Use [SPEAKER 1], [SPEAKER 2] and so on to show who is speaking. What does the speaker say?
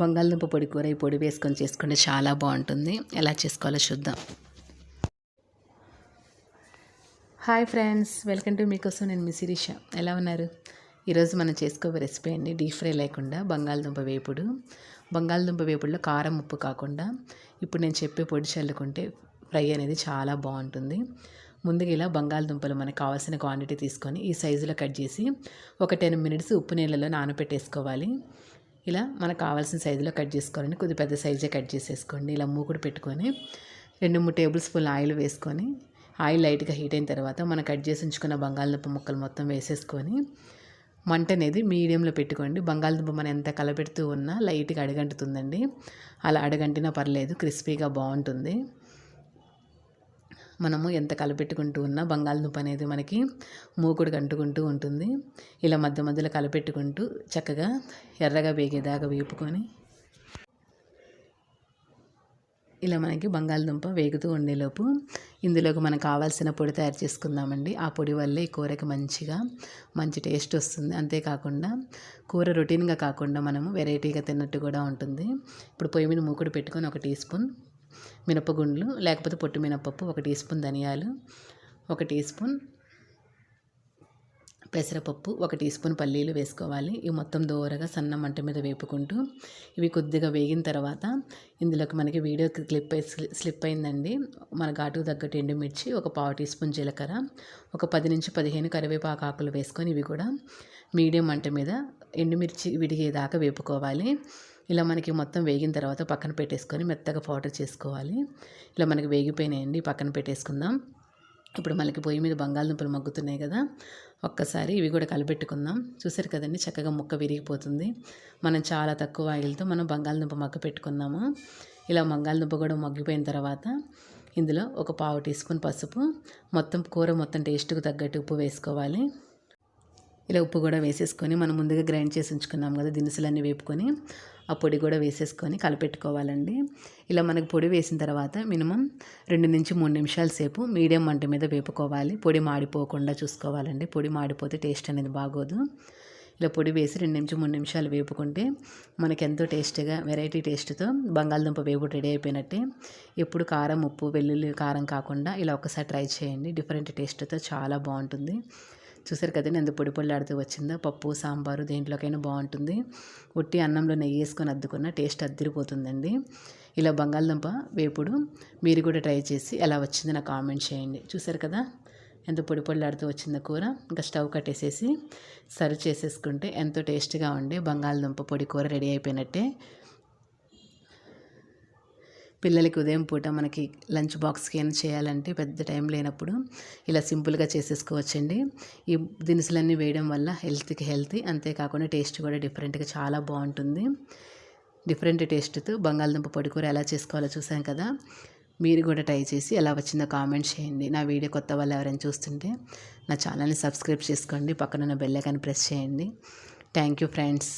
[SPEAKER 1] బంగాళదుంప పొడి కూర ఈ పొడి వేసుకొని చేసుకుంటే చాలా బాగుంటుంది. ఎలా చేసుకోవాలో చూద్దాం. హాయ్ ఫ్రెండ్స్ వెల్కమ్ టు మీకోసం నేను మీ శిరీష. ఎలా ఉన్నారు? ఈరోజు మనం చేసుకోవే రెసిపీ అండి డీప్ ఫ్రై లేకుండా బంగాళదుంప వేపుడు. బంగాళదుంప వేపుడులో కారం ఉప్పు కాకుండా ఇప్పుడు నేను చెప్పే పొడి చల్లుకుంటే ఫ్రై అనేది చాలా బాగుంటుంది. ముందుగా ఇలా బంగాళదుంపలు మనకు కావాల్సిన క్వాంటిటీ తీసుకొని ఈ సైజులో కట్ చేసి ఒక టెన్ మినిట్స్ ఉప్పు నీళ్ళలో నానబెట్టేసుకోవాలి. ఇలా మనకు కావాల్సిన సైజులో కట్ చేసుకోవాలండి. కొద్ది పెద్ద సైజే కట్ చేసేసుకోండి. ఇలా మూకుడు పెట్టుకొని రెండు మూడు టేబుల్ స్పూన్ ఆయిల్ వేసుకొని ఆయిల్ లైట్గా హీట్ అయిన తర్వాత మనం కట్ చేసి ఉంచుకున్న బంగాళదుంప ముక్కలు మొత్తం వేసేసుకొని మంట అనేది మీడియంలో పెట్టుకోండి. బంగాళదుంప మనం ఎంత కలపెడుతూ ఉన్నా లైట్గా అడగంటుతుందండి. అలా అడగంటినా పర్లేదు క్రిస్పీగా బాగుంటుంది. మనము ఎంత కలపెట్టుకుంటూ ఉన్నా బంగాళదుంప అనేది మనకి మూకుడు కంటుకుంటూ ఉంటుంది. ఇలా మధ్య మధ్యలో కలపెట్టుకుంటూ చక్కగా ఎర్రగా వేగేదాకా వేపుకొని ఇలా మనకి బంగాళదుంప వేగుతూ ఉండేలోపు ఇందులోకి మనకు కావాల్సిన పొడి తయారు చేసుకుందామండి. ఆ పొడి వల్లే ఈ కూరకి మంచిగా మంచి టేస్ట్ వస్తుంది. అంతేకాకుండా కూర రొటీన్గా కాకుండా మనము వెరైటీగా తిన్నట్టు కూడా ఉంటుంది. ఇప్పుడు పొయ్యి మీద మూకుడు పెట్టుకొని ఒక టీ స్పూన్ మినపగుండ్లు లేకపోతే పొట్టు మినపప్పు ఒక టీ స్పూన్ ధనియాలు ఒక టీ స్పూన్ పెసరపప్పు ఒక టీ స్పూన్ పల్లీలు వేసుకోవాలి. ఇవి మొత్తం దోరగా సన్న మంట మీద వేపుకుంటూ ఇవి కొద్దిగా వేగిన తర్వాత ఇందులోకి మనకి వీడియో క్లిప్ స్లిప్ అయిందండి. మన ఘాటుకు తగ్గట్టు ఎండుమిర్చి ఒక పావు టీ స్పూన్ జీలకర్ర ఒక పది నుంచి పదిహేను కరివేపాకు ఆకులు వేసుకొని ఇవి కూడా మీడియం మంట మీద ఎండుమిర్చి విడిగేదాకా వేపుకోవాలి. ఇలా మనకి మొత్తం వేగిన తర్వాత పక్కన పెట్టేసుకొని మెత్తగా పౌడర్ చేసుకోవాలి. ఇలా మనకి వేగిపోయినాయండి పక్కన పెట్టేసుకుందాం. ఇప్పుడు మనకి పొయ్యి మీద బంగాళదుంపలు మగ్గుతున్నాయి కదా ఒక్కసారి ఇవి కూడా కలిపెట్టుకుందాం. చూసారు కదండి చక్కగా ముక్క విరిగిపోతుంది. మనం చాలా తక్కువ ఆయిల్తో మనం బంగాళదుంప మగ్గ పెట్టుకున్నాము. ఇలా బంగాళదుంప కూడా మగ్గిపోయిన తర్వాత ఇందులో ఒక పావు టీ స్పూన్ పసుపు మొత్తం కూర మొత్తం టేస్ట్కు తగ్గట్టు ఉప్పు వేసుకోవాలి. ఇలా ఉప్పు కూడా వేసేసుకొని మనం ముందుగా గ్రైండ్ చేసి ఉంచుకున్నాం కదా దినుసులన్నీ వేపుకొని ఆ పొడి కూడా వేసేసుకొని కలిపెట్టుకోవాలండి. ఇలా మనకు పొడి వేసిన తర్వాత మినిమం రెండు నుంచి మూడు నిమిషాల సేపు మీడియం మంట మీద వేపుకోవాలి. పొడి మాడిపోకుండా చూసుకోవాలండి. పొడి మాడిపోతే టేస్ట్ అనేది బాగోదు. ఇలా పొడి వేసి రెండు నుంచి మూడు నిమిషాలు వేపుకుంటే మనకి ఎంతో టేస్ట్గా వెరైటీ టేస్ట్తో బంగాళదుంప వేపు రెడీ అయిపోయినట్టే. ఎప్పుడు కారం ఉప్పు వెల్లుల్లి కారం కాకుండా ఇలా ఒకసారి ట్రై చేయండి. డిఫరెంట్ టేస్ట్తో చాలా బాగుంటుంది. చూసారు కదండి ఎంత పొడి పొల్లాడుతూ వచ్చిందో. పప్పు సాంబారు దేంట్లోకైనా బాగుంటుంది. ఉట్టి అన్నంలో నెయ్యి వేసుకొని అద్దుకున్న టేస్ట్ అద్దరిపోతుందండి. ఇలా బంగాళదుంప వేపుడు మీరు కూడా ట్రై చేసి ఎలా వచ్చింది నాకు కామెంట్ చేయండి. చూసారు కదా ఎంత పొడి పొల్లాడుతూ వచ్చిందో కూర. ఇంకా స్టవ్ కట్టేసేసి సర్వ్ చేసేసుకుంటే ఎంతో టేస్ట్గా ఉండే బంగాళదుంప పొడి కూర రెడీ అయిపోయినట్టే. పిల్లలకి ఉదయం పూట మనకి లంచ్ బాక్స్కి ఏమైనా చేయాలంటే పెద్ద టైం లేనప్పుడు ఇలా సింపుల్గా చేసేసుకోవచ్చండి. ఈ దినుసులన్నీ వేయడం వల్ల హెల్త్కి హెల్తీ అంతేకాకుండా టేస్ట్ కూడా డిఫరెంట్గా చాలా బాగుంటుంది. డిఫరెంట్ టేస్ట్తో బంగాళదుంప పొడికూర ఎలా చేసుకోవాలో చూసాం కదా? మీరు కూడా ట్రై చేసి ఎలా వచ్చిందో కామెంట్ చేయండి. నా వీడియో కొత్త వాళ్ళు ఎవరైనా చూస్తుంటే నా ఛానల్ని సబ్స్క్రైబ్ చేసుకోండి. పక్కనున్న ఉన్న ఐకాన్ ప్రెస్ చేయండి. Thank you friends.